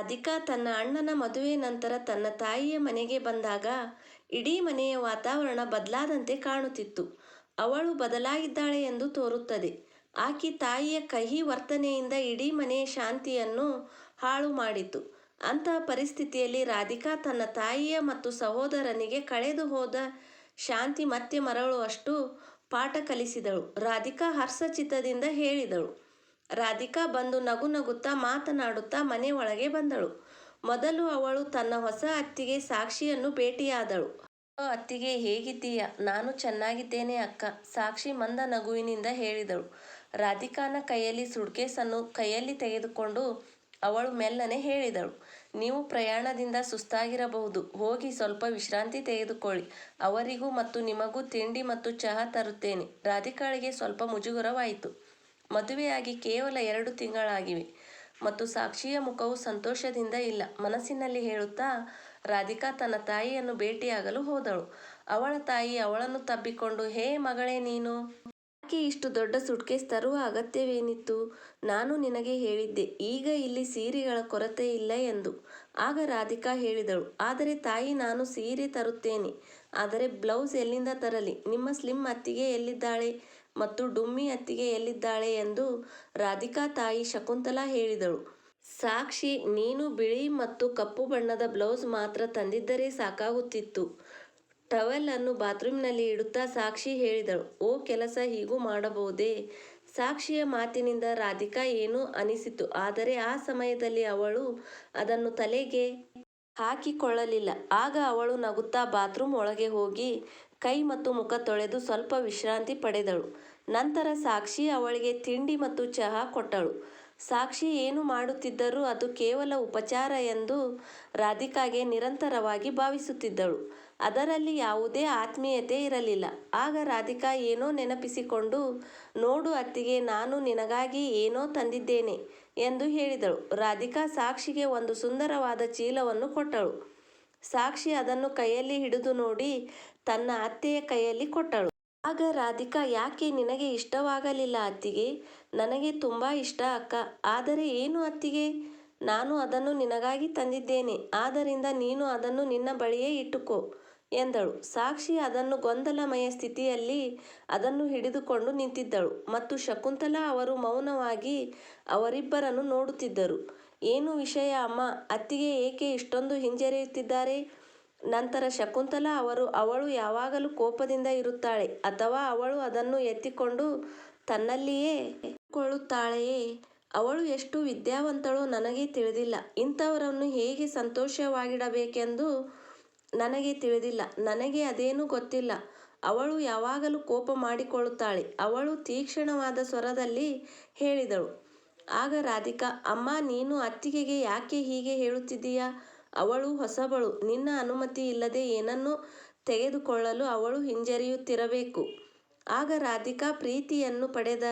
ರಾಧಿಕಾ ತನ್ನ ಅಣ್ಣನ ಮದುವೆ ನಂತರ ತನ್ನ ತಾಯಿಯ ಮನೆಗೆ ಬಂದಾಗ ಇಡೀ ಮನೆಯ ವಾತಾವರಣ ಬದಲಾದಂತೆ ಕಾಣುತ್ತಿತ್ತು. ಅವಳು ಬದಲಾಗಿದ್ದಾಳೆ ಎಂದು ತೋರುತ್ತದೆ. ಆಕೆ ತಾಯಿಯ ಕಹಿ ವರ್ತನೆಯಿಂದ ಇಡೀ ಮನೆಯ ಶಾಂತಿಯನ್ನು ಹಾಳು ಮಾಡಿತು. ಅಂತಹ ಪರಿಸ್ಥಿತಿಯಲ್ಲಿ ರಾಧಿಕಾ ತನ್ನ ತಾಯಿಯ ಮತ್ತು ಸಹೋದರನಿಗೆ ಕಳೆದು ಹೋದ ಶಾಂತಿ ಮತ್ತೆ ಮರಳುವಷ್ಟು ಪಾಠ ಕಲಿಸಿದಳು. ರಾಧಿಕಾ ಹರ್ಷಚಿತ್ತದಿಂದ ಹೇಳಿದಳು. ರಾಧಿಕಾ ಬಂದು ನಗು ನಗುತ್ತಾ ಮಾತನಾಡುತ್ತಾ ಮನೆ ಒಳಗೆ ಬಂದಳು. ಮೊದಲು ಅವಳು ತನ್ನ ಹೊಸ ಅತ್ತಿಗೆ ಸಾಕ್ಷಿಯನ್ನು ಭೇಟಿಯಾದಳು. ಅತ್ತಿಗೆ ಹೇಗಿದ್ದೀಯಾ? ನಾನು ಚೆನ್ನಾಗಿದ್ದೇನೆ ಅಕ್ಕ, ಸಾಕ್ಷಿ ಮಂದ ನಗುವಿನಿಂದ ಹೇಳಿದಳು. ರಾಧಿಕಾನ ಕೈಯಲ್ಲಿ ಸುಡ್ಕೇಸನ್ನು ಕೈಯಲ್ಲಿ ತೆಗೆದುಕೊಂಡು ಅವಳು ಮೆಲ್ಲನೆ ಹೇಳಿದಳು. ನೀವು ಪ್ರಯಾಣದಿಂದ ಸುಸ್ತಾಗಿರಬಹುದು. ಹೋಗಿ ಸ್ವಲ್ಪ ವಿಶ್ರಾಂತಿ ತೆಗೆದುಕೊಳ್ಳಿ. ಅವರಿಗೂ ಮತ್ತು ನಿಮಗೂ ತಿಂಡಿ ಮತ್ತು ಚಹಾ ತರುತ್ತೇನೆ. ರಾಧಿಕಾಳಿಗೆ ಸ್ವಲ್ಪ ಮುಜುಗರವಾಯಿತು. ಮದುವೆಯಾಗಿ ಕೇವಲ ಎರಡು ತಿಂಗಳಾಗಿವೆ ಮತ್ತು ಸಾಕ್ಷಿಯ ಮುಖವು ಸಂತೋಷದಿಂದ ಇಲ್ಲ. ಮನಸ್ಸಿನಲ್ಲಿ ಹೇಳುತ್ತಾ, ರಾಧಿಕಾ ತನ್ನ ತಾಯಿಯನ್ನು ಭೇಟಿಯಾಗಲು ಹೋದಳು. ಅವಳ ತಾಯಿ ಅವಳನ್ನು ತಬ್ಬಿಕೊಂಡು, ಹೇ ಮಗಳೇ ನೀನು, ಯಾಕೆ ಇಷ್ಟು ದೊಡ್ಡ ಸುಟ್ಕೇಸ್ ತರುವ ಅಗತ್ಯವೇನಿತ್ತು? ನಾನು ನಿನಗೆ ಹೇಳಿದ್ದೆ, ಈಗ ಇಲ್ಲಿ ಸೀರೆಗಳ ಕೊರತೆ ಇಲ್ಲ ಎಂದು. ಆಗ ರಾಧಿಕಾ ಹೇಳಿದಳು, ಆದರೆ ತಾಯಿ, ನಾನು ಸೀರೆ ತರುತ್ತೇನೆ ಆದರೆ ಬ್ಲೌಸ್ ಎಲ್ಲಿಂದ ತರಲಿ? ನಿಮ್ಮ ಸ್ಲಿಮ್ ಅತ್ತಿಗೆ ಎಲ್ಲಿದ್ದಾಳೆ ಮತ್ತು ಡುಮ್ಮಿ ಅತ್ತಿಗೆ ಎಲ್ಲಿದ್ದಾಳೆ ಎಂದು ರಾಧಿಕಾ ತಾಯಿ ಶಕುಂತಲಾ ಹೇಳಿದಳು. ಸಾಕ್ಷಿ, ನೀನು ಬಿಳಿ ಮತ್ತು ಕಪ್ಪು ಬಣ್ಣದ ಬ್ಲೌಸ್ ಮಾತ್ರ ತಂದಿದ್ದರೆ ಸಾಕಾಗುತ್ತಿತ್ತು. ಟವೆಲ್ ಅನ್ನು ಬಾತ್ರೂಮ್ನಲ್ಲಿ ಇಡುತ್ತಾ ಸಾಕ್ಷಿ ಹೇಳಿದಳು. ಓ ಕೆಲಸ ಹೀಗೂ ಮಾಡಬಹುದೇ? ಸಾಕ್ಷಿಯ ಮಾತಿನಿಂದ ರಾಧಿಕಾ ಏನೂ ಅನಿಸಿತು ಆದರೆ ಆ ಸಮಯದಲ್ಲಿ ಅವಳು ಅದನ್ನು ತಲೆಗೆ ಹಾಕಿಕೊಳ್ಳಲಿಲ್ಲ. ಆಗ ಅವಳು ನಗುತ್ತಾ ಬಾತ್ರೂಮ್ ಒಳಗೆ ಹೋಗಿ ಕೈ ಮತ್ತು ಮುಖ ತೊಳೆದು ಸ್ವಲ್ಪ ವಿಶ್ರಾಂತಿ ಪಡೆದಳು. ನಂತರ ಸಾಕ್ಷಿ ಅವಳಿಗೆ ತಿಂಡಿ ಮತ್ತು ಚಹಾ ಕೊಟ್ಟಳು. ಸಾಕ್ಷಿ ಏನು ಮಾಡುತ್ತಿದ್ದರೂ ಅದು ಕೇವಲ ಉಪಚಾರ ಎಂದು ರಾಧಿಕಾಗೆ ನಿರಂತರವಾಗಿ ಭಾವಿಸುತ್ತಿದ್ದಳು. ಅದರಲ್ಲಿ ಯಾವುದೇ ಆತ್ಮೀಯತೆ ಇರಲಿಲ್ಲ. ಆಗ ರಾಧಿಕಾ ಏನೋ ನೆನಪಿಸಿಕೊಂಡು, ನೋಡು ಅತ್ತಿಗೆ, ನಾನು ನಿನಗಾಗಿ ಏನೋ ತಂದಿದ್ದೇನೆ ಎಂದು ಹೇಳಿದಳು. ರಾಧಿಕಾ ಸಾಕ್ಷಿಗೆ ಒಂದು ಸುಂದರವಾದ ಚೀಲವನ್ನು ಕೊಟ್ಟಳು. ಸಾಕ್ಷಿ ಅದನ್ನು ಕೈಯಲ್ಲಿ ಹಿಡಿದು ನೋಡಿ ತನ್ನ ಅತ್ತೆಯ ಕೈಯಲ್ಲಿ ಕೊಟ್ಟಳು. ಆಗ ರಾಧಿಕಾ, ಯಾಕೆ ನಿನಗೆ ಇಷ್ಟವಾಗಲಿಲ್ಲ ಅತ್ತಿಗೆ? ನನಗೆ ತುಂಬಾ ಇಷ್ಟ ಅಕ್ಕ ಆದರೆ ಏನು ಅತ್ತಿಗೆ? ನಾನು ಅದನ್ನು ನಿನಗಾಗಿ ತಂದಿದ್ದೇನೆ ಆದ್ದರಿಂದ ನೀನು ಅದನ್ನು ನಿನ್ನ ಬಳಿಯೇ ಇಟ್ಟುಕೋ ಎಂದಳು. ಸಾಕ್ಷಿ ಅದನ್ನು ಗೊಂದಲಮಯ ಸ್ಥಿತಿಯಲ್ಲಿ ಅದನ್ನು ಹಿಡಿದುಕೊಂಡು ನಿಂತಿದ್ದಳು ಮತ್ತು ಶಕುಂತಲಾ ಅವರು ಮೌನವಾಗಿ ಅವರಿಬ್ಬರನ್ನು ನೋಡುತ್ತಿದ್ದರು. ಏನು ವಿಷಯ ಅಮ್ಮ ಅತ್ತಿಗೆ ಏಕೆ ಇಷ್ಟೊಂದು ಹಿಂಜರಿಯುತ್ತಿದ್ದಾರೆ? ನಂತರ ಶಕುಂತಲಾ ಅವರು, ಅವಳು ಯಾವಾಗಲೂ ಕೋಪದಿಂದ ಇರುತ್ತಾಳೆ ಅಥವಾ ಅವಳು ಅದನ್ನು ಎತ್ತಿಕೊಂಡು ತನ್ನಲ್ಲಿಯೇ ಕೊಳ್ಳುತ್ತಾಳೆಯೇ ಅವಳು ಎಷ್ಟು ವಿದ್ಯಾವಂತಳೋ ನನಗೆ ತಿಳಿದಿಲ್ಲ. ಇಂಥವರನ್ನು ಹೇಗೆ ಸಂತೋಷವಾಗಿಡಬೇಕೆಂದು ನನಗೆ ತಿಳಿದಿಲ್ಲ. ನನಗೆ ಅದೇನೂ ಗೊತ್ತಿಲ್ಲ. ಅವಳು ಯಾವಾಗಲೂ ಕೋಪ ಮಾಡಿಕೊಳ್ಳುತ್ತಾಳೆ ಅವಳು ತೀಕ್ಷ್ಣವಾದ ಸ್ವರದಲ್ಲಿ ಹೇಳಿದಳು. ಆಗ ರಾಧಿಕಾ ಅಮ್ಮ ನೀನು ಅತ್ತಿಗೆಗೆ ಯಾಕೆ ಹೀಗೆ ಹೇಳುತ್ತಿದ್ದೀಯಾ? ಅವಳು ಹೊಸಬಳು ನಿನ್ನ ಅನುಮತಿ ಇಲ್ಲದೆ ಏನನ್ನೂ ತೆಗೆದುಕೊಳ್ಳಲು ಅವಳು ಹಿಂಜರಿಯುತ್ತಿರಬೇಕು. ಆಗ ರಾಧಿಕಾ ಪ್ರೀತಿಯನ್ನು ಪಡೆದ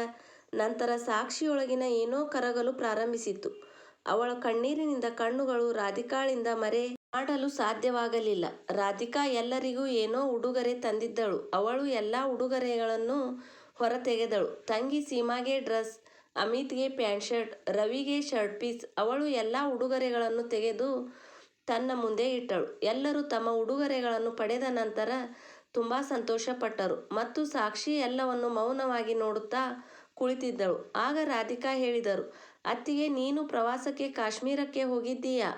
ನಂತರ ಸಾಕ್ಷಿಯೊಳಗಿನ ಏನೋ ಕರಗಲು ಪ್ರಾರಂಭಿಸಿತು. ಅವಳ ಕಣ್ಣೀರಿನಿಂದ ಕಣ್ಣುಗಳು ರಾಧಿಕಾಳಿಂದ ಮರೆ ಮಾಡಲು ಸಾಧ್ಯವಾಗಲಿಲ್ಲ. ರಾಧಿಕಾ ಎಲ್ಲರಿಗೂ ಏನೋ ಉಡುಗೊರೆ ತಂದಿದ್ದಳು. ಅವಳು ಎಲ್ಲಾ ಉಡುಗೊರೆಗಳನ್ನು ಹೊರತೆಗೆದಳು. ತಂಗಿ ಸೀಮಾಗೆ ಡ್ರೆಸ್, ಅಮಿತ್ಗೆ ಪ್ಯಾಂಟ್ ಶರ್ಟ್, ರವಿಗೆ ಶರ್ಟ್ ಪೀಸ್ ಅವಳು ಎಲ್ಲ ಉಡುಗೊರೆಗಳನ್ನು ತೆಗೆದು ತನ್ನ ಮುಂದೆ ಇಟ್ಟಳು. ಎಲ್ಲರೂ ತಮ್ಮ ಉಡುಗೊರೆಗಳನ್ನು ಪಡೆದ ನಂತರ ತುಂಬ ಸಂತೋಷಪಟ್ಟರು ಮತ್ತು ಸಾಕ್ಷಿ ಎಲ್ಲವನ್ನು ಮೌನವಾಗಿ ನೋಡುತ್ತಾ ಕುಳಿತಿದ್ದಳು. ಆಗ ರಾಧಿಕಾ ಹೇಳಿದರು ಅತ್ತಿಗೆ ನೀನು ಪ್ರವಾಸಕ್ಕೆ ಕಾಶ್ಮೀರಕ್ಕೆ ಹೋಗಿದ್ದೀಯಾ?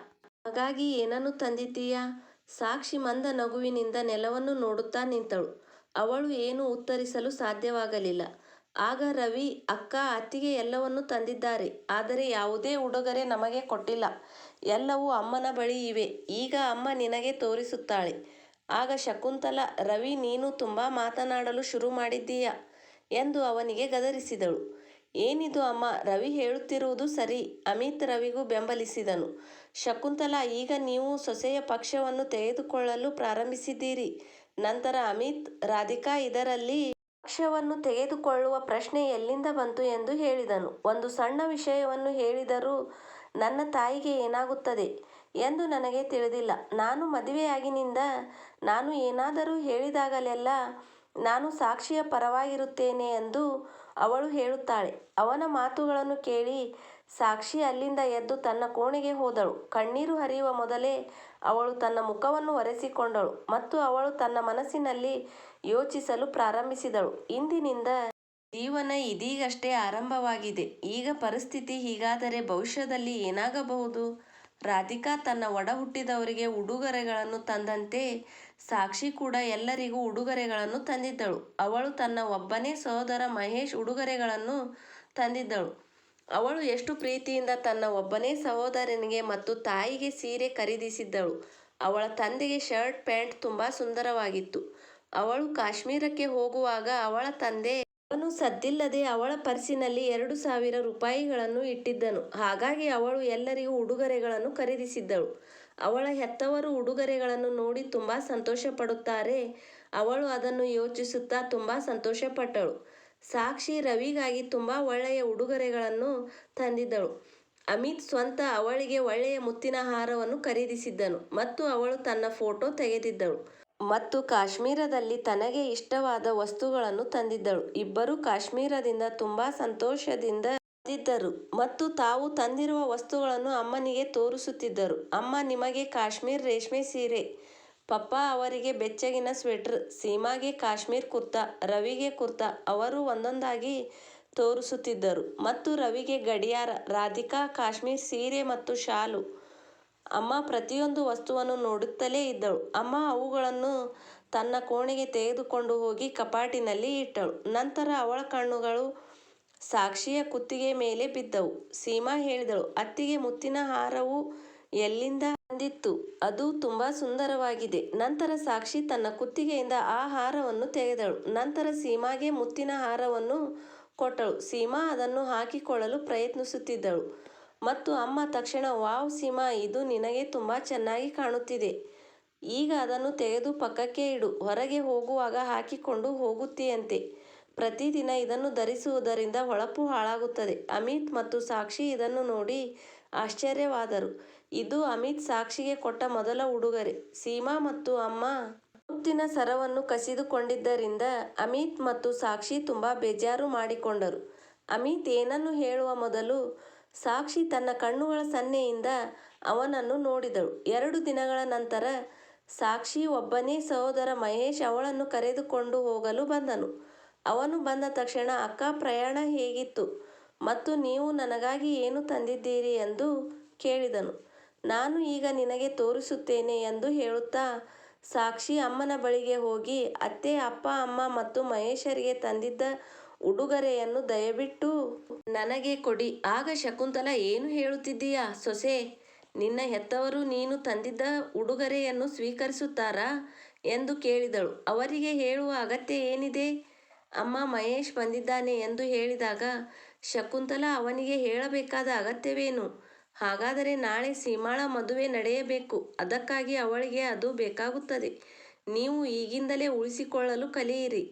ಹಾಗಾಗಿ ಏನನ್ನು ತಂದಿದ್ದೀಯಾ? ಸಾಕ್ಷಿ ಮಂದ ನಗುವಿನಿಂದ ನೆಲವನ್ನು ನೋಡುತ್ತಾ ನಿಂತಳು. ಅವಳು ಏನು ಉತ್ತರಿಸಲು ಸಾಧ್ಯವಾಗಲಿಲ್ಲ. ಆಗ ರವಿ ಅಕ್ಕ ಅತ್ತಿಗೆ ಎಲ್ಲವನ್ನೂ ತಂದಿದ್ದಾರೆ ಆದರೆ ಯಾವುದೇ ಉಡುಗೊರೆ ನಮಗೆ ಕೊಟ್ಟಿಲ್ಲ. ಎಲ್ಲವೂ ಅಮ್ಮನ ಬಳಿ ಇವೆ. ಈಗ ಅಮ್ಮ ನಿನಗೆ ತೋರಿಸುತ್ತಾಳೆ. ಆಗ ಶಕುಂತಲಾ ರವಿ ನೀನು ತುಂಬಾ ಮಾತನಾಡಲು ಶುರು ಮಾಡಿದ್ದೀಯ ಎಂದು ಅವನಿಗೆ ಗದರಿಸಿದಳು. ಏನಿದು ಅಮ್ಮ, ರವಿ ಹೇಳುತ್ತಿರುವುದು ಸರಿ ಅಮಿತ್ ರವಿಗೂ ಬೆಂಬಲಿಸಿದನು. ಶಕುಂತಲಾ ಈಗ ನೀವು ಸೊಸೆಯ ಪಕ್ಷವನ್ನು ತೆಗೆದುಕೊಳ್ಳಲು ಪ್ರಾರಂಭಿಸಿದ್ದೀರಿ. ನಂತರ ಅಮಿತ್, ರಾಧಿಕಾ ಇದರಲ್ಲಿ ಪಕ್ಷವನ್ನು ತೆಗೆದುಕೊಳ್ಳುವ ಪ್ರಶ್ನೆ ಎಲ್ಲಿಂದ ಬಂತು ಎಂದು ಹೇಳಿದನು. ಒಂದು ಸಣ್ಣ ವಿಷಯವನ್ನು ಹೇಳಿದರೂ ನನ್ನ ತಾಯಿಗೆ ಏನಾಗುತ್ತದೆ ಎಂದು ನನಗೆ ತಿಳಿದಿಲ್ಲ. ನಾನು ಮದುವೆಯಾಗಿನಿಂದ ನಾನು ಏನಾದರೂ ಹೇಳಿದಾಗಲೆಲ್ಲ ನಾನು ಸಾಕ್ಷಿಯ ಪರವಾಗಿರುತ್ತೇನೆ ಎಂದು ಅವಳು ಹೇಳುತ್ತಾಳೆ. ಅವನ ಮಾತುಗಳನ್ನು ಕೇಳಿ ಸಾಕ್ಷಿ ಅಲ್ಲಿಂದ ಎದ್ದು ತನ್ನ ಕೋಣೆಗೆ ಹೋದಳು. ಕಣ್ಣೀರು ಹರಿಯುವ ಮೊದಲೇ ಅವಳು ತನ್ನ ಮುಖವನ್ನು ಒರೆಸಿಕೊಂಡಳು ಮತ್ತು ಅವಳು ತನ್ನ ಮನಸ್ಸಿನಲ್ಲಿ ಯೋಚಿಸಲು ಪ್ರಾರಂಭಿಸಿದಳು, ಇಂದಿನಿಂದ ಜೀವನ ಇದೀಗಷ್ಟೇ ಆರಂಭವಾಗಿದೆ. ಈಗ ಪರಿಸ್ಥಿತಿ ಹೀಗಾದರೆ ಭವಿಷ್ಯದಲ್ಲಿ ಏನಾಗಬಹುದು? ರಾಧಿಕಾ ತನ್ನ ಒಡಹುಟ್ಟಿದವರಿಗೆ ಉಡುಗೊರೆಗಳನ್ನು ತಂದಂತೆ ಸಾಕ್ಷಿ ಕೂಡ ಎಲ್ಲರಿಗೂ ಉಡುಗೊರೆಗಳನ್ನು ತಂದಿದ್ದಳು. ಅವಳು ತನ್ನ ಒಬ್ಬನೇ ಸಹೋದರ ಮಹೇಶ್ ಉಡುಗೊರೆಗಳನ್ನು ತಂದಿದ್ದಳು. ಅವಳು ಎಷ್ಟು ಪ್ರೀತಿಯಿಂದ ತನ್ನ ಒಬ್ಬನೇ ಸಹೋದರನಿಗೆ ಮತ್ತು ತಾಯಿಗೆ ಸೀರೆ ಖರೀದಿಸಿದ್ದಳು. ಅವಳ ತಂದೆಗೆ ಶರ್ಟ್, ಪ್ಯಾಂಟ್ ತುಂಬಾ ಸುಂದರವಾಗಿತ್ತು. ಅವಳು ಕಾಶ್ಮೀರಕ್ಕೆ ಹೋಗುವಾಗ ಅವಳ ತಂದೆ ಅವನು ಸದ್ದಿಲ್ಲದೆ ಅವಳ ಪರ್ಸಿನಲ್ಲಿ ಎರಡು ಸಾವಿರ ರೂಪಾಯಿಗಳನ್ನು ಇಟ್ಟಿದ್ದನು. ಹಾಗಾಗಿ ಅವಳು ಎಲ್ಲರಿಗೂ ಉಡುಗೊರೆಗಳನ್ನು ಖರೀದಿಸಿದ್ದಳು. ಅವಳ ಹೆತ್ತವರು ಉಡುಗೊರೆಗಳನ್ನು ನೋಡಿ ತುಂಬಾ ಸಂತೋಷಪಡುತ್ತಾರೆ. ಅವಳು ಅದನ್ನು ಯೋಚಿಸುತ್ತಾ ತುಂಬಾ ಸಂತೋಷಪಟ್ಟಳು. ಸಾಕ್ಷಿ ರವಿಗಾಗಿ ತುಂಬಾ ಒಳ್ಳೆಯ ಉಡುಗೊರೆಗಳನ್ನು ತಂದಿದ್ದಳು. ಅಮಿತ್ ಸ್ವಂತ ಅವಳಿಗೆ ಒಳ್ಳೆಯ ಮುತ್ತಿನ ಹಾರವನ್ನು ಖರೀದಿಸಿದ್ದನು ಮತ್ತು ಅವಳು ತನ್ನ ಫೋಟೋ ತೆಗೆದಿದ್ದಳು. ಮತ್ತು ಕಾಶ್ಮೀರದಲ್ಲಿ ತನಗೆ ಇಷ್ಟವಾದ ವಸ್ತುಗಳನ್ನು ತಂದಿದ್ದಳು. ಇಬ್ಬರೂ ಕಾಶ್ಮೀರದಿಂದ ತುಂಬಾ ಸಂತೋಷದಿಂದ ಬಂದಿದ್ದರು ಮತ್ತು ತಾವು ತಂದಿರುವ ವಸ್ತುಗಳನ್ನು ಅಮ್ಮನಿಗೆ ತೋರಿಸುತ್ತಿದ್ದರು. ಅಮ್ಮ ನಿಮಗೆ ಕಾಶ್ಮೀರ್ ರೇಷ್ಮೆ ಸೀರೆ, ಪಪ್ಪಾ ಅವರಿಗೆ ಬೆಚ್ಚಗಿನ ಸ್ವೆಟರ್, ಸೀಮಾಗೆ ಕಾಶ್ಮೀರ್ ಕುರ್ತಾ, ರವಿಗೆ ಕುರ್ತಾ ಅವರು ಒಂದೊಂದಾಗಿ ತೋರಿಸುತ್ತಿದ್ದರು ಮತ್ತು ರವಿಗೆ ಗಡಿಯಾರ, ರಾಧಿಕಾ ಕಾಶ್ಮೀರ್ ಸೀರೆ ಮತ್ತು ಶಾಲು. ಅಮ್ಮ ಪ್ರತಿಯೊಂದು ವಸ್ತುವನ್ನು ನೋಡುತ್ತಲೇ ಇದ್ದಳು. ಅಮ್ಮ ಅವುಗಳನ್ನು ತನ್ನ ಕೋಣೆಗೆ ತೆಗೆದುಕೊಂಡು ಹೋಗಿ ಕಪಾಟಿನಲ್ಲಿ ಇಟ್ಟಳು. ನಂತರ ಅವಳ ಕಣ್ಣುಗಳು ಸಾಕ್ಷಿಯ ಕುತ್ತಿಗೆ ಮೇಲೆ ಬಿದ್ದವು. ಸೀಮಾ ಹೇಳಿದಳು, ಅತ್ತಿಗೆ ಮುತ್ತಿನ ಹಾರವು ಎಲ್ಲಿಂದ ಬಂದಿತ್ತು? ಅದು ತುಂಬಾ ಸುಂದರವಾಗಿದೆ. ನಂತರ ಸಾಕ್ಷಿ ತನ್ನ ಕುತ್ತಿಗೆಯಿಂದ ಆ ಹಾರವನ್ನು ತೆಗೆದಳು. ನಂತರ ಸೀಮಾಗೆ ಮುತ್ತಿನ ಹಾರವನ್ನು ಕೊಟ್ಟಳು. ಸೀಮಾ ಅದನ್ನು ಹಾಕಿಕೊಳ್ಳಲು ಪ್ರಯತ್ನಿಸುತ್ತಿದ್ದಳು ಮತ್ತು ಅಮ್ಮ ತಕ್ಷಣ, ವಾವ್ ಸೀಮಾ, ಇದು ನಿನಗೆ ತುಂಬಾ ಚೆನ್ನಾಗಿ ಕಾಣುತ್ತಿದೆ. ಈಗ ಅದನ್ನು ತೆಗೆದು ಪಕ್ಕಕ್ಕೆ ಇಡು. ಹೊರಗೆ ಹೋಗುವಾಗ ಹಾಕಿಕೊಂಡು ಹೋಗುತ್ತೀಯಂತೆ. ಪ್ರತಿದಿನ ಇದನ್ನು ಧರಿಸುವುದರಿಂದ ಹೊಳಪು ಹಾಳಾಗುತ್ತದೆ. ಅಮಿತ್ ಮತ್ತು ಸಾಕ್ಷಿ ಇದನ್ನು ನೋಡಿ ಆಶ್ಚರ್ಯವಾದರು. ಇದು ಅಮಿತ್ ಸಾಕ್ಷಿಗೆ ಕೊಟ್ಟ ಮೊದಲ ಉಡುಗೊರೆ. ಸೀಮಾ ಮತ್ತು ಅಮ್ಮ ಮುತ್ತಿನ ಸರವನ್ನು ಕಸಿದುಕೊಂಡಿದ್ದರಿಂದ ಅಮಿತ್ ಮತ್ತು ಸಾಕ್ಷಿ ತುಂಬಾ ಬೇಜಾರು ಮಾಡಿಕೊಂಡರು. ಅಮಿತ್ ಏನನ್ನು ಹೇಳುವ ಮೊದಲು ಸಾಕ್ಷಿ ತನ್ನ ಕಣ್ಣುಗಳ ಸನ್ನೆಯಿಂದ ಅವನನ್ನು ನೋಡಿದಳು. ಎರಡು ದಿನಗಳ ನಂತರ ಸಾಕ್ಷಿ ಒಬ್ಬನೇ ಸಹೋದರ ಮಹೇಶ್ ಅವಳನ್ನು ಕರೆದುಕೊಂಡು ಹೋಗಲು ಬಂದನು. ಅವನು ಬಂದ ತಕ್ಷಣ, ಅಕ್ಕ, ಪ್ರಯಾಣ ಹೇಗಿತ್ತು ಮತ್ತು ನೀವು ನನಗಾಗಿ ಏನು ತಂದಿದ್ದೀರಿ ಎಂದು ಕೇಳಿದನು. ನಾನು ಈಗ ನಿನಗೆ ತೋರಿಸುತ್ತೇನೆ ಎಂದು ಹೇಳುತ್ತಾ ಸಾಕ್ಷಿ ಅಮ್ಮನ ಬಳಿಗೆ ಹೋಗಿ, ಅತ್ತೆ, ಅಪ್ಪ, ಅಮ್ಮ ಮತ್ತು ಮಹೇಶರಿಗೆ ತಂದಿದ್ದ ಉಡುಗೊರೆಯನ್ನು ದಯವಿಟ್ಟು ನನಗೆ ಕೊಡಿ. ಆಗ ಶಕುಂತಲ, ಏನು ಹೇಳುತ್ತಿದ್ದೀಯಾ ಸೊಸೆ, ನಿನ್ನ ಹೆತ್ತವರು ನೀನು ತಂದಿದ್ದ ಉಡುಗೊರೆಯನ್ನು ಸ್ವೀಕರಿಸುತ್ತಾರಾ ಎಂದು ಕೇಳಿದಳು. ಅವರಿಗೆ ಹೇಳುವ ಅಗತ್ಯ ಏನಿದೆ? ಅಮ್ಮ ಮಹೇಶ್ ಬಂದಿದ್ದಾನೆ ಎಂದು ಹೇಳಿದಾಗ ಶಕುಂತಲ, ಅವನಿಗೆ ಹೇಳಬೇಕಾದ ಅಗತ್ಯವೇನು? ಹಾಗಾದರೆ ನಾಳೆ ಸೀಮಾಳ ಮದುವೆ ನಡೆಯಬೇಕು. ಅದಕ್ಕಾಗಿ ಅವಳಿಗೆ ಅದು ಬೇಕಾಗುತ್ತದೆ. ನೀವು ಈಗಿಂದಲೇ ಉಳಿಸಿಕೊಳ್ಳಲು ಕಲಿಯಿರಿ.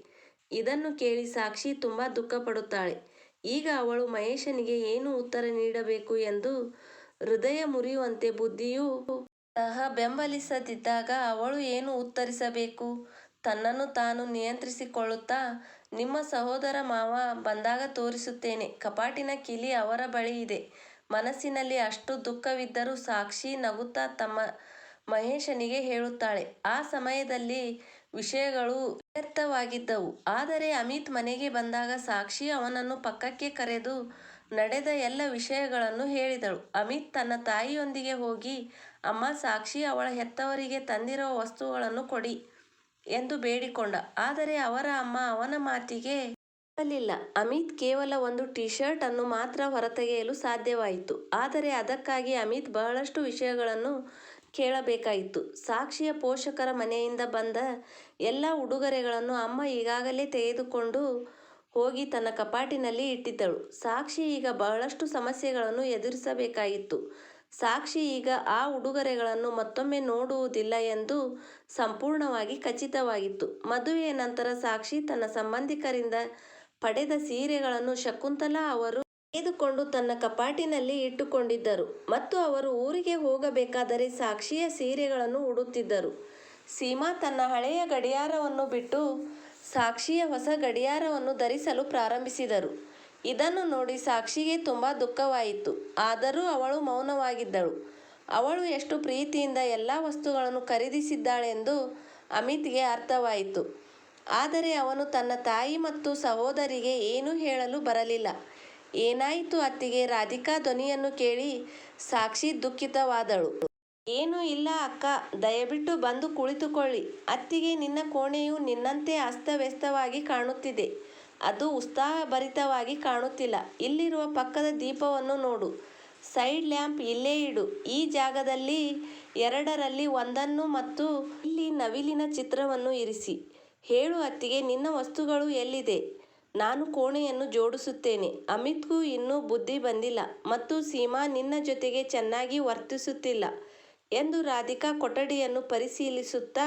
ಇದನ್ನು ಕೇಳಿ ಸಾಕ್ಷಿ ತುಂಬಾ ದುಃಖಪಡುತ್ತಾಳೆ. ಈಗ ಅವಳು ಮಹೇಶನಿಗೆ ಏನು ಉತ್ತರ ನೀಡಬೇಕು ಎಂದು ಹೃದಯ ಮುರಿಯುವಂತೆ ಬುದ್ಧಿಯು ಸಹ ಬೆಂಬಲಿಸದಿದ್ದಾಗ ಅವಳು ಏನು ಉತ್ತರಿಸಬೇಕು? ತನ್ನನ್ನು ತಾನು ನಿಯಂತ್ರಿಸಿಕೊಳ್ಳುತ್ತಾ ನಿಮ್ಮ ಸಹೋದರ ಮಾವ ಬಂದಾಗ ತೋರಿಸುತ್ತೇನೆ. ಕಪಾಟಿನ ಕಿಲಿ ಅವರ ಬಳಿ ಇದೆ. ಮನಸ್ಸಿನಲ್ಲಿ ಅಷ್ಟು ದುಃಖವಿದ್ದರೂ ಸಾಕ್ಷಿ ನಗುತ್ತಾ ತಮ್ಮ ಮಹೇಶನಿಗೆ ಹೇಳುತ್ತಾಳೆ. ಆ ಸಮಯದಲ್ಲಿ ವಿಷಯಗಳು ವ್ಯರ್ಥವಾಗಿದ್ದವು ಆದರೆ ಅಮಿತ್ ಮನೆಗೆ ಬಂದಾಗ ಸಾಕ್ಷಿ ಅವನನ್ನು ಪಕ್ಕಕ್ಕೆ ಕರೆದು ನಡೆದ ಎಲ್ಲ ವಿಷಯಗಳನ್ನು ಹೇಳಿದಳು. ಅಮಿತ್ ತನ್ನ ತಾಯಿಯೊಂದಿಗೆ ಹೋಗಿ, ಅಮ್ಮ, ಸಾಕ್ಷಿ ಅವಳ ಹೆತ್ತವರಿಗೆ ತಂದಿರುವ ವಸ್ತುಗಳನ್ನು ಕೊಡಿ ಎಂದು ಬೇಡಿಕೊಂಡ. ಆದರೆ ಅವರ ಅಮ್ಮ ಅವನ ಮಾತಿಗೆ ಒಪ್ಪಲಿಲ್ಲ. ಅಮಿತ್ ಕೇವಲ ಒಂದು ಟಿ ಶರ್ಟ್ ಅನ್ನು ಮಾತ್ರ ಹೊರತೆಗೆಯಲು ಸಾಧ್ಯವಾಯಿತು. ಆದರೆ ಅದಕ್ಕಾಗಿ ಅಮಿತ್ ಬಹಳಷ್ಟು ವಿಷಯಗಳನ್ನು ಕೇಳಬೇಕಾಯಿತು. ಸಾಕ್ಷಿಯ ಪೋಷಕರ ಮನೆಯಿಂದ ಬಂದ ಎಲ್ಲ ಉಡುಗೊರೆಗಳನ್ನು ಅಮ್ಮ ಈಗಾಗಲೇ ತೆಗೆದುಕೊಂಡು ಹೋಗಿ ತನ್ನ ಕಪಾಟಿನಲ್ಲಿ ಇಟ್ಟಿದ್ದಳು. ಸಾಕ್ಷಿ ಈಗ ಬಹಳಷ್ಟು ಸಮಸ್ಯೆಗಳನ್ನು ಎದುರಿಸಬೇಕಾಗಿತ್ತು. ಸಾಕ್ಷಿ ಈಗ ಆ ಉಡುಗೊರೆಗಳನ್ನು ಮತ್ತೊಮ್ಮೆ ನೋಡುವುದಿಲ್ಲ ಎಂದು ಸಂಪೂರ್ಣವಾಗಿ ಖಚಿತವಾಗಿತ್ತು. ಮದುವೆಯ ನಂತರ ಸಾಕ್ಷಿ ತನ್ನ ಸಂಬಂಧಿಕರಿಂದ ಪಡೆದ ಸೀರೆಗಳನ್ನು ಶಕುಂತಲಾ ಅವರು ತೆಗೆದುಕೊಂಡು ತನ್ನ ಕಪಾಟಿನಲ್ಲಿ ಇಟ್ಟುಕೊಂಡಿದ್ದರು ಮತ್ತು ಅವರು ಊರಿಗೆ ಹೋಗಬೇಕಾದರೆ ಸಾಕ್ಷಿಯ ಸೀರೆಗಳನ್ನು ಉಡುತ್ತಿದ್ದರು. ಸೀಮಾ ತನ್ನ ಹಳೆಯ ಗಡಿಯಾರವನ್ನು ಬಿಟ್ಟು ಸಾಕ್ಷಿಯ ಹೊಸ ಗಡಿಯಾರವನ್ನು ಧರಿಸಲು ಪ್ರಾರಂಭಿಸಿದರು. ಇದನ್ನು ನೋಡಿ ಸಾಕ್ಷಿಗೆ ತುಂಬ ದುಃಖವಾಯಿತು, ಆದರೂ ಅವಳು ಮೌನವಾಗಿದ್ದಳು ಅವಳು ಎಷ್ಟು ಪ್ರೀತಿಯಿಂದ ಎಲ್ಲ ವಸ್ತುಗಳನ್ನು ಖರೀದಿಸಿದ್ದಾಳೆಂದು ಅಮಿತ್ಗೆ ಅರ್ಥವಾಯಿತು ಆದರೆ ಅವನು ತನ್ನ ತಾಯಿ ಮತ್ತು ಸಹೋದರಿಗೆ ಏನೂ ಹೇಳಲು ಬರಲಿಲ್ಲ. ಏನಾಯಿತು ಅತ್ತಿಗೆ? ರಾಧಿಕಾ ಧ್ವನಿಯನ್ನು ಕೇಳಿ ಸಾಕ್ಷಿ ದುಃಖಿತವಾದಳು. ಏನೂ ಇಲ್ಲ ಅಕ್ಕ, ದಯವಿಟ್ಟು ಬಂದು ಕುಳಿತುಕೊಳ್ಳಿ. ಅತ್ತಿಗೆ ನಿನ್ನ ಕೋಣೆಯು ನಿನ್ನಂತೆ ಅಸ್ತವ್ಯಸ್ತವಾಗಿ ಕಾಣುತ್ತಿದೆ. ಅದು ಉತ್ಸಾಹಭರಿತವಾಗಿ ಕಾಣುತ್ತಿಲ್ಲ. ಇಲ್ಲಿರುವ ಪಕ್ಕದ ದೀಪವನ್ನು ನೋಡು. ಸೈಡ್ ಲ್ಯಾಂಪ್ ಇಲ್ಲೇ ಇಡು. ಈ ಜಾಗದಲ್ಲಿ ಎರಡರಲ್ಲಿ ಒಂದನ್ನು ಮತ್ತು ಇಲ್ಲಿ ನವಿಲಿನ ಚಿತ್ರವನ್ನು ಇರಿಸಿ. ಹೇಳು ಅತ್ತಿಗೆ, ನಿನ್ನ ವಸ್ತುಗಳು ಎಲ್ಲಿದೆ? ನಾನು ಕೋಣೆಯನ್ನು ಜೋಡಿಸುತ್ತೇನೆ. ಅಮಿತ್ಗೂ ಇನ್ನೂ ಬುದ್ಧಿ ಬಂದಿಲ್ಲ ಮತ್ತು ಸೀಮಾ ನಿನ್ನ ಜೊತೆಗೆ ಚೆನ್ನಾಗಿ ವರ್ತಿಸುತ್ತಿಲ್ಲ ಎಂದು ರಾಧಿಕಾ ಕೊಠಡಿಯನ್ನು ಪರಿಶೀಲಿಸುತ್ತಾ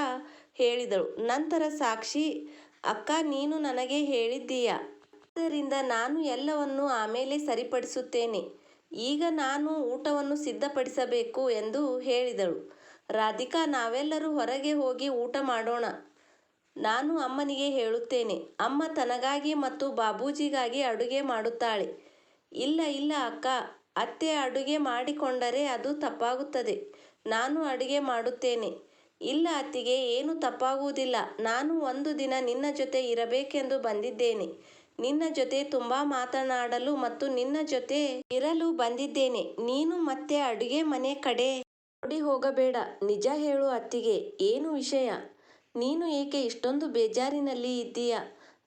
ಹೇಳಿದಳು. ನಂತರ ಸಾಕ್ಷಿ, ಅಕ್ಕ, ನೀನು ನನಗೆ ಹೇಳಿದ್ದೀಯ? ಆದ್ದರಿಂದ ನಾನು ಎಲ್ಲವನ್ನು ಆಮೇಲೆ ಸರಿಪಡಿಸುತ್ತೇನೆ. ಈಗ ನಾನು ಊಟವನ್ನು ಸಿದ್ಧಪಡಿಸಬೇಕು ಎಂದು ಹೇಳಿದಳು. ರಾಧಿಕಾ, ನಾವೆಲ್ಲರೂ ಹೊರಗೆ ಹೋಗಿ ಊಟ ಮಾಡೋಣ. ನಾನು ಅಮ್ಮನಿಗೆ ಹೇಳುತ್ತೇನೆ, ಅಮ್ಮ ತನಗಾಗಿ ಮತ್ತು ಬಾಬೂಜಿಗಾಗಿ ಅಡುಗೆ ಮಾಡುತ್ತಾಳೆ. ಇಲ್ಲ ಇಲ್ಲ ಅಕ್ಕ, ಅತ್ತೆ ಅಡುಗೆ ಮಾಡಿಕೊಂಡರೆ ಅದು ತಪ್ಪಾಗುತ್ತದೆ, ನಾನು ಅಡುಗೆ ಮಾಡುತ್ತೇನೆ. ಇಲ್ಲ ಅತ್ತಿಗೆ, ಏನು ತಪ್ಪಾಗುವುದಿಲ್ಲ, ನಾನು ಒಂದು ದಿನ ನಿನ್ನ ಜೊತೆ ಇರಬೇಕೆಂದು ಬಂದಿದ್ದೇನೆ. ನಿನ್ನ ಜೊತೆ ತುಂಬ ಮಾತನಾಡಲು ಮತ್ತು ನಿನ್ನ ಜೊತೆ ಇರಲು ಬಂದಿದ್ದೇನೆ. ನೀನು ಮತ್ತೆ ಅಡುಗೆ ಮನೆ ಕಡೆ ಓಡಿ ಹೋಗಬೇಡ. ನಿಜ ಹೇಳು ಅತ್ತಿಗೆ, ಏನು ವಿಷಯ? ನೀನು ಏಕೆ ಇಷ್ಟೊಂದು ಬೇಜಾರಿನಲ್ಲಿ ಇದ್ದೀಯ?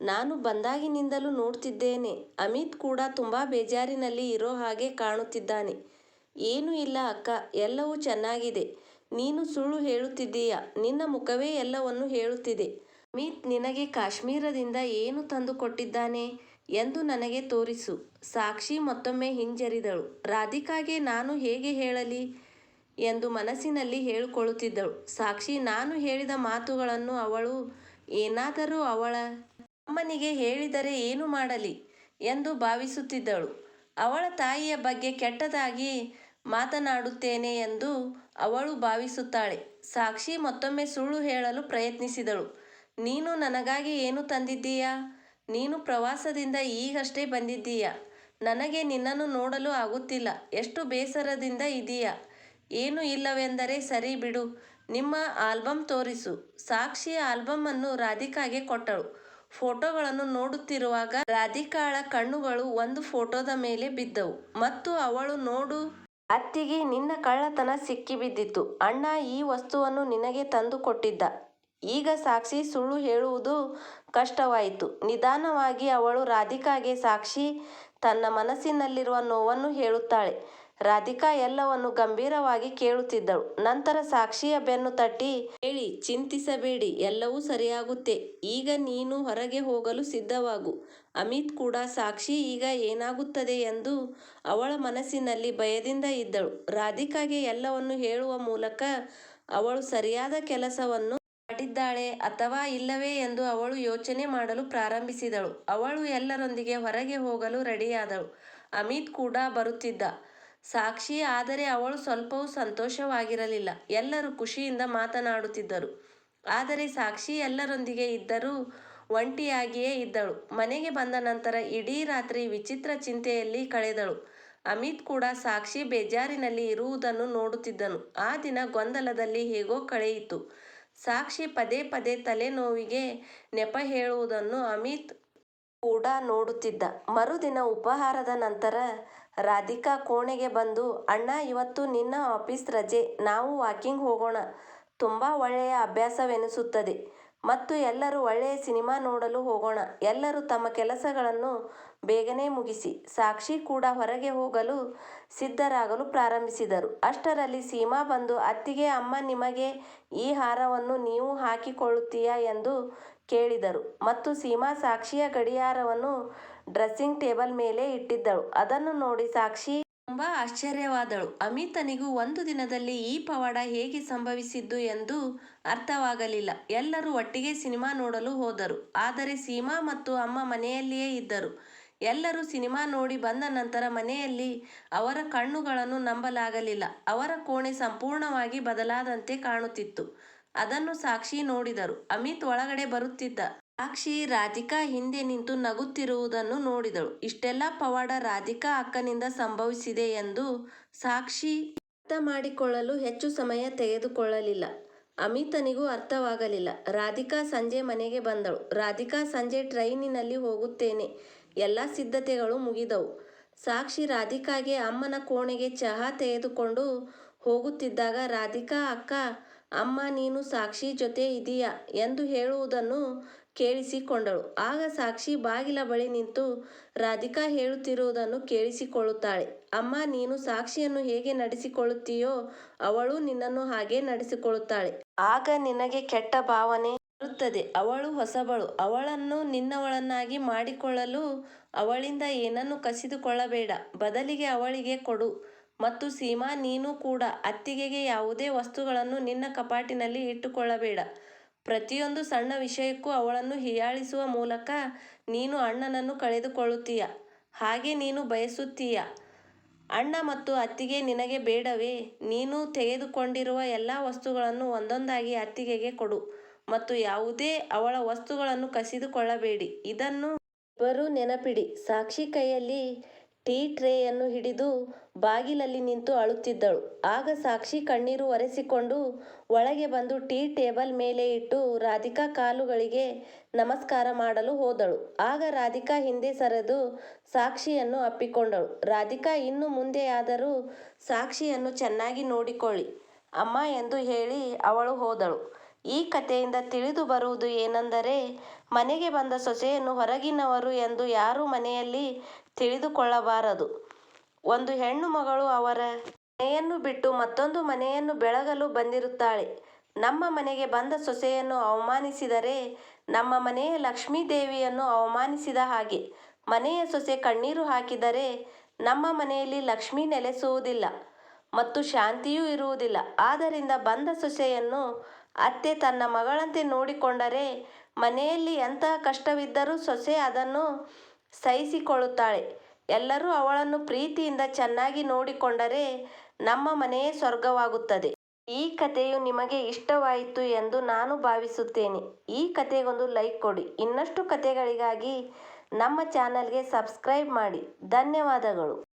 ನಾನು ಬಂದಾಗಿನಿಂದಲೂ ನೋಡ್ತಿದ್ದೇನೆ. ಅಮಿತ್ ಕೂಡ ತುಂಬ ಬೇಜಾರಿನಲ್ಲಿ ಇರೋ ಹಾಗೆ ಕಾಣುತ್ತಿದ್ದಾನೆ. ಏನೂ ಇಲ್ಲ ಅಕ್ಕ, ಎಲ್ಲವೂ ಚೆನ್ನಾಗಿದೆ. ನೀನು ಸುಳ್ಳು ಹೇಳುತ್ತಿದ್ದೀಯ? ನಿನ್ನ ಮುಖವೇ ಎಲ್ಲವನ್ನು ಹೇಳುತ್ತಿದೆ. ಅಮಿತ್ ನಿನಗೆ ಕಾಶ್ಮೀರದಿಂದ ಏನು ತಂದು ಕೊಟ್ಟಿದ್ದಾನೆ ಎಂದು ನನಗೆ ತೋರಿಸು. ಸಾಕ್ಷಿ ಮತ್ತೊಮ್ಮೆ ಹಿಂಜರಿದಳು. ರಾಧಿಕಾಗೆ ನಾನು ಹೇಗೆ ಹೇಳಲಿ? ಎಂದು ಮನಸ್ಸಿನಲ್ಲಿ ಹೇಳಿಕೊಳ್ಳುತ್ತಿದ್ದಳು ಸಾಕ್ಷಿ, ನಾನು ಹೇಳಿದ ಮಾತುಗಳನ್ನು ಅವಳು ಏನಾದರೂ ಅವಳ ಅಮ್ಮನಿಗೆ ಹೇಳಿದರೆ ಏನು ಮಾಡಲಿ ಎಂದು ಭಾವಿಸುತ್ತಿದ್ದಳು. ಅವಳ ತಾಯಿಯ ಬಗ್ಗೆ ಕೆಟ್ಟದಾಗಿ ಮಾತನಾಡುತ್ತೇನೆ ಎಂದು ಅವಳು ಭಾವಿಸುತ್ತಾಳೆ. ಸಾಕ್ಷಿ ಮತ್ತೊಮ್ಮೆ ಸುಳ್ಳು ಹೇಳಲು ಪ್ರಯತ್ನಿಸಿದಳು. ನೀನು ನನಗಾಗಿ ಏನು ತಂದಿದ್ದೀಯಾ? ನೀನು ಪ್ರವಾಸದಿಂದ ಈಗಷ್ಟೇ ಬಂದಿದ್ದೀಯಾ? ನನಗೆ ನಿನ್ನನ್ನು ನೋಡಲು ಆಗುತ್ತಿಲ್ಲ. ಎಷ್ಟು ಬೇಸರದಿಂದ ಇದೀಯಾ? ಏನೂ ಇಲ್ಲವೆಂದರೆ ಸರಿ ಬಿಡು. ನಿಮ್ಮ ಆಲ್ಬಮ್ ತೋರಿಸು. ಸಾಕ್ಷಿ ಆಲ್ಬಮನ್ನು ರಾಧಿಕಾಗೆ ಕೊಟ್ಟಳು. ಫೋಟೋಗಳನ್ನು ನೋಡುತ್ತಿರುವಾಗ ರಾಧಿಕಾಳ ಕಣ್ಣುಗಳು ಒಂದು ಫೋಟೋದ ಮೇಲೆ ಬಿದ್ದವು. ಮತ್ತು ಅವಳು ನೋಡು, ಅತ್ತಿಗೆ ನಿನ್ನ ಕಳ್ಳತನ ಸಿಕ್ಕಿಬಿದ್ದಿತು. ಅಣ್ಣ ಈ ವಸ್ತುವನ್ನು ನಿನಗೆ ತಂದು ಕೊಟ್ಟಿದ್ದ. ಈಗ ಸಾಕ್ಷಿ ಸುಳ್ಳು ಹೇಳುವುದು ಕಷ್ಟವಾಯಿತು. ನಿಧಾನವಾಗಿ ಅವಳು ರಾಧಿಕಾಗೆ ಸಾಕ್ಷಿ, ತನ್ನ ಮನಸ್ಸಿನಲ್ಲಿರುವ ನೋವನ್ನು ಹೇಳುತ್ತಾಳೆ. ರಾಧಿಕಾ ಎಲ್ಲವನ್ನು ಗಂಭೀರವಾಗಿ ಕೇಳುತ್ತಿದ್ದಳು. ನಂತರ ಸಾಕ್ಷಿಯ ಬೆನ್ನು ತಟ್ಟಿ, ಹೇಳಿ, ಚಿಂತಿಸಬೇಡಿ, ಎಲ್ಲವೂ ಸರಿಯಾಗುತ್ತೆ. ಈಗ ನೀನು ಹೊರಗೆ ಹೋಗಲು ಸಿದ್ಧವಾಗು. ಅಮಿತ್ ಕೂಡ ಸಾಕ್ಷಿ ಈಗ ಏನಾಗುತ್ತದೆ ಎಂದು ಅವಳ ಮನಸ್ಸಿನಲ್ಲಿ ಭಯದಿಂದ ಇದ್ದಳು. ರಾಧಿಕಾಗೆ ಎಲ್ಲವನ್ನು ಹೇಳುವ ಮೂಲಕ ಅವಳು ಸರಿಯಾದ ಕೆಲಸವನ್ನು ಮಾಡಿದ್ದಾಳೆ ಅಥವಾ ಇಲ್ಲವೇ ಎಂದು ಅವಳು ಯೋಚನೆ ಮಾಡಲು ಪ್ರಾರಂಭಿಸಿದಳು. ಅವಳು ಎಲ್ಲರೊಂದಿಗೆ ಹೊರಗೆ ಹೋಗಲು ರೆಡಿಯಾದಳು. ಅಮಿತ್ ಕೂಡ ಬರುತ್ತಿದ್ದ. ಸಾಕ್ಷಿ ಆದರೆ ಅವಳು ಸ್ವಲ್ಪವೂ ಸಂತೋಷವಾಗಿರಲಿಲ್ಲ. ಎಲ್ಲರೂ ಖುಷಿಯಿಂದ ಮಾತನಾಡುತ್ತಿದ್ದರು. ಆದರೆ ಸಾಕ್ಷಿ ಎಲ್ಲರೊಂದಿಗೆ ಇದ್ದರೂ ಒಂಟಿಯಾಗಿಯೇ ಇದ್ದಳು. ಮನೆಗೆ ಬಂದ ನಂತರ ಇಡೀ ರಾತ್ರಿ ವಿಚಿತ್ರ ಚಿಂತೆಯಲ್ಲಿ ಕಳೆದಳು. ಅಮಿತ್ ಕೂಡ ಸಾಕ್ಷಿ ಬೇಜಾರಿನಲ್ಲಿ ಇರುವುದನ್ನು ನೋಡುತ್ತಿದ್ದನು. ಆ ದಿನ ಗೊಂದಲದಲ್ಲಿ ಹೇಗೋ ಕಳೆಯಿತು. ಸಾಕ್ಷಿ ಪದೇ ಪದೇ ತಲೆನೋವಿಗೆ ನೆಪ ಹೇಳುವುದನ್ನು ಅಮಿತ್ ಕೂಡ ನೋಡುತ್ತಿದ್ದ. ಮರುದಿನ ಉಪಹಾರದ ನಂತರ ರಾಧಿಕಾ ಕೋಣೆಗೆ ಬಂದು, ಅಣ್ಣ, ಇವತ್ತು ನಿನ್ನ ಆಫೀಸ್ ರಜೆ, ನಾವು ವಾಕಿಂಗ್ ಹೋಗೋಣ. ತುಂಬ ಒಳ್ಳೆಯ ಅಭ್ಯಾಸವೆನಿಸುತ್ತದೆ. ಮತ್ತು ಎಲ್ಲರೂ ಒಳ್ಳೆಯ ಸಿನಿಮಾ ನೋಡಲು ಹೋಗೋಣ. ಎಲ್ಲರೂ ತಮ್ಮ ಕೆಲಸಗಳನ್ನು ಬೇಗನೆ ಮುಗಿಸಿ. ಸಾಕ್ಷಿ ಕೂಡ ಹೊರಗೆ ಹೋಗಲು ಸಿದ್ಧರಾಗಲು ಪ್ರಾರಂಭಿಸಿದರು. ಅಷ್ಟರಲ್ಲಿ ಸೀಮಾ ಬಂದು, ಅತ್ತಿಗೆ, ಅಮ್ಮ, ನಿಮಗೆ ಈ ಹಾರವನ್ನು ನೀವು ಹಾಕಿಕೊಳ್ಳುತ್ತೀಯಾ? ಎಂದು ಕೇಳಿದರು. ಮತ್ತು ಸೀಮಾ ಸಾಕ್ಷಿಯ ಗಡಿಯಾರವನ್ನು ಡ್ರೆಸ್ಸಿಂಗ್ ಟೇಬಲ್ ಮೇಲೆ ಇಟ್ಟಿದ್ದಳು. ಅದನ್ನು ನೋಡಿ ಸಾಕ್ಷಿ ತುಂಬಾ ಆಶ್ಚರ್ಯವಾದಳು. ಅಮಿತನಿಗೂ ಒಂದು ದಿನದಲ್ಲಿ ಈ ಪವಾಡ ಹೇಗೆ ಸಂಭವಿಸಿದ್ದು ಎಂದು ಅರ್ಥವಾಗಲಿಲ್ಲ. ಎಲ್ಲರೂ ಒಟ್ಟಿಗೆ ಸಿನಿಮಾ ನೋಡಲು ಹೋದರು. ಆದರೆ ಸೀಮಾ ಮತ್ತು ಅಮ್ಮ ಮನೆಯಲ್ಲಿಯೇ ಇದ್ದರು. ಎಲ್ಲರೂ ಸಿನಿಮಾ ನೋಡಿ ಬಂದ ನಂತರ ಮನೆಯಲ್ಲಿ ಅವರ ಕಣ್ಣುಗಳನ್ನು ನಂಬಲಾಗಲಿಲ್ಲ. ಅವರ ಕೋಣೆ ಸಂಪೂರ್ಣವಾಗಿ ಬದಲಾದಂತೆ ಕಾಣುತ್ತಿತ್ತು. ಅದನ್ನು ಸಾಕ್ಷಿ ನೋಡಿದರು. ಅಮಿತ್ ಒಳಗಡೆ ಬರುತ್ತಿದ್ದ ಸಾಕ್ಷಿ ರಾಧಿಕಾ ಹಿಂದೆ ನಿಂತು ನಗುತ್ತಿರುವುದನ್ನು ನೋಡಿದಳು. ಇಷ್ಟೆಲ್ಲ ಪವಾಡ ರಾಧಿಕಾ ಅಕ್ಕನಿಂದ ಸಂಭವಿಸಿದೆ ಎಂದು ಸಾಕ್ಷಿ ಅರ್ಥ ಮಾಡಿಕೊಳ್ಳಲು ಹೆಚ್ಚು ಸಮಯ ತೆಗೆದುಕೊಳ್ಳಲಿಲ್ಲ. ಅಮಿತನಿಗೂ ಅರ್ಥವಾಗಲಿಲ್ಲ. ರಾಧಿಕಾ ಸಂಜೆ ಮನೆಗೆ ಬಂದಳು. ರಾಧಿಕಾ ಸಂಜೆ ಟ್ರೈನಿನಲ್ಲಿ ಹೋಗುತ್ತೇನೆ. ಎಲ್ಲ ಸಿದ್ಧತೆಗಳು ಮುಗಿದವು. ಸಾಕ್ಷಿ ರಾಧಿಕಾಗೆ ಅಮ್ಮನ ಕೋಣೆಗೆ ಚಹಾ ತೆಗೆದುಕೊಂಡು ಹೋಗುತ್ತಿದ್ದಾಗ ರಾಧಿಕಾ ಅಕ್ಕ, ಅಮ್ಮ ನೀನು ಸಾಕ್ಷಿ ಜೊತೆ ಇದೀಯಾ ಎಂದು ಹೇಳುವುದನ್ನು ಕೇಳಿಸಿಕೊಂಡಳು. ಆಗ ಸಾಕ್ಷಿ ಬಾಗಿಲ ಬಳಿ ನಿಂತು ರಾಧಿಕಾ ಹೇಳುತ್ತಿರುವುದನ್ನು ಕೇಳಿಸಿಕೊಳ್ಳುತ್ತಾಳೆ. ಅಮ್ಮ, ನೀನು ಸಾಕ್ಷಿಯನ್ನು ಹೇಗೆ ನಡೆಸಿಕೊಳ್ಳುತ್ತೀಯೋ ಅವಳು ನಿನ್ನನ್ನು ಹಾಗೆ ನಡೆಸಿಕೊಳ್ಳುತ್ತಾಳೆ. ಆಗ ನಿನಗೆ ಕೆಟ್ಟ ಭಾವನೆ ಬರುತ್ತದೆ. ಅವಳು ಹೊಸಬಳು. ಅವಳನ್ನು ನಿನ್ನವಳನ್ನಾಗಿ ಮಾಡಿಕೊಳ್ಳಲು ಅವಳಿಂದ ಏನನ್ನು ಕಸಿದುಕೊಳ್ಳಬೇಡ. ಬದಲಿಗೆ ಅವಳಿಗೆ ಕೊಡು. ಮತ್ತು ಸೀಮಾ, ನೀನು ಕೂಡ ಅತ್ತಿಗೆಗೆ ಯಾವುದೇ ವಸ್ತುಗಳನ್ನು ನಿನ್ನ ಕಪಾಟಿನಲ್ಲಿ ಇಟ್ಟುಕೊಳ್ಳಬೇಡ. ಪ್ರತಿಯೊಂದು ಸಣ್ಣ ವಿಷಯಕ್ಕೂ ಅವಳನ್ನು ಹೀಯಾಳಿಸುವ ಮೂಲಕ ನೀನು ಅಣ್ಣನನ್ನು ಕಳೆದುಕೊಳ್ಳುತ್ತೀಯ. ಹಾಗೆ ನೀನು ಬಯಸುತ್ತೀಯ. ಅಣ್ಣ ಮತ್ತು ಅತ್ತಿಗೆ ನಿನಗೆ ಬೇಡವೇ? ನೀನು ತೆಗೆದುಕೊಂಡಿರುವ ಎಲ್ಲ ವಸ್ತುಗಳನ್ನು ಒಂದೊಂದಾಗಿ ಅತ್ತಿಗೆಗೆ ಕೊಡು ಮತ್ತು ಯಾವುದೇ ಅವಳ ವಸ್ತುಗಳನ್ನು ಕಸಿದುಕೊಳ್ಳಬೇಡಿ. ಇದನ್ನು ಇಬ್ಬರೂ ನೆನಪಿಡಿ. ಸಾಕ್ಷಿ ಕೈಯಲ್ಲಿ ಟೀ ಟ್ರೇಯನ್ನು ಹಿಡಿದು ಬಾಗಿಲಲ್ಲಿ ನಿಂತು ಅಳುತ್ತಿದ್ದಳು. ಆಗ ಸಾಕ್ಷಿ ಕಣ್ಣೀರು ಒರೆಸಿಕೊಂಡು ಒಳಗೆ ಬಂದು ಟೀ ಟೇಬಲ್ ಮೇಲೆ ಇಟ್ಟು ರಾಧಿಕಾ ಕಾಲುಗಳಿಗೆ ನಮಸ್ಕಾರ ಮಾಡಲು ಹೋದಳು. ಆಗ ರಾಧಿಕಾ ಹಿಂದೆ ಸರಿದು ಸಾಕ್ಷಿಯನ್ನು ಅಪ್ಪಿಕೊಂಡಳು. ರಾಧಿಕಾ, ಇನ್ನು ಮುಂದೆಯಾದರೂ ಸಾಕ್ಷಿಯನ್ನು ಚೆನ್ನಾಗಿ ನೋಡಿಕೊಳ್ಳಿ, ಅಮ್ಮ ಎಂದು ಹೇಳಿ ಅವಳು ಹೋದಳು. ಈ ಕಥೆಯಿಂದ ತಿಳಿದು ಬರುವುದು ಏನೆಂದರೆ, ಮನೆಗೆ ಬಂದ ಸೊಸೆಯನ್ನು ಹೊರಗಿನವರು ಎಂದು ಯಾರೂ ಮನೆಯಲ್ಲಿ ತಿಳಿದುಕೊಳ್ಳಬಾರದು. ಒಂದು ಹೆಣ್ಣು ಮಗಳು ಅವರ ಮನೆಯನ್ನು ಬಿಟ್ಟು ಮತ್ತೊಂದು ಮನೆಯನ್ನು ಬೆಳಗಲು ಬಂದಿರುತ್ತಾಳೆ. ನಮ್ಮ ಮನೆಗೆ ಬಂದ ಸೊಸೆಯನ್ನು ಅವಮಾನಿಸಿದರೆ, ನಮ್ಮ ಮನೆಯ ಲಕ್ಷ್ಮೀ ದೇವಿಯನ್ನು ಅವಮಾನಿಸಿದ ಹಾಗೆ. ಮನೆಯ ಸೊಸೆ ಕಣ್ಣೀರು ಹಾಕಿದರೆ ನಮ್ಮ ಮನೆಯಲ್ಲಿ ಲಕ್ಷ್ಮಿ ನೆಲೆಸುವುದಿಲ್ಲ ಮತ್ತು ಶಾಂತಿಯೂ ಇರುವುದಿಲ್ಲ. ಆದ್ದರಿಂದ ಬಂದ ಸೊಸೆಯನ್ನು ಅತ್ತೆ ತನ್ನ ಮಗಳಂತೆ ನೋಡಿಕೊಂಡರೆ ಮನೆಯಲ್ಲಿ ಎಂತಹ ಕಷ್ಟವಿದ್ದರೂ ಸೊಸೆ ಅದನ್ನು ಸಹಿಸಿಕೊಳ್ಳುತ್ತಾಳೆ. ಎಲ್ಲರೂ ಅವಳನ್ನು ಪ್ರೀತಿಯಿಂದ ಚೆನ್ನಾಗಿ ನೋಡಿಕೊಂಡರೆ ನಮ್ಮ ಮನೆಯೇ ಸ್ವರ್ಗವಾಗುತ್ತದೆ. ಈ ಕಥೆಯು ನಿಮಗೆ ಇಷ್ಟವಾಯಿತು ಎಂದು ನಾನು ಭಾವಿಸುತ್ತೇನೆ. ಈ ಕಥೆಗೊಂದು ಲೈಕ್ ಕೊಡಿ. ಇನ್ನಷ್ಟು ಕಥೆಗಳಿಗಾಗಿ ನಮ್ಮ ಚಾನಲ್ಗೆ ಸಬ್ಸ್ಕ್ರೈಬ್ ಮಾಡಿ. ಧನ್ಯವಾದಗಳು.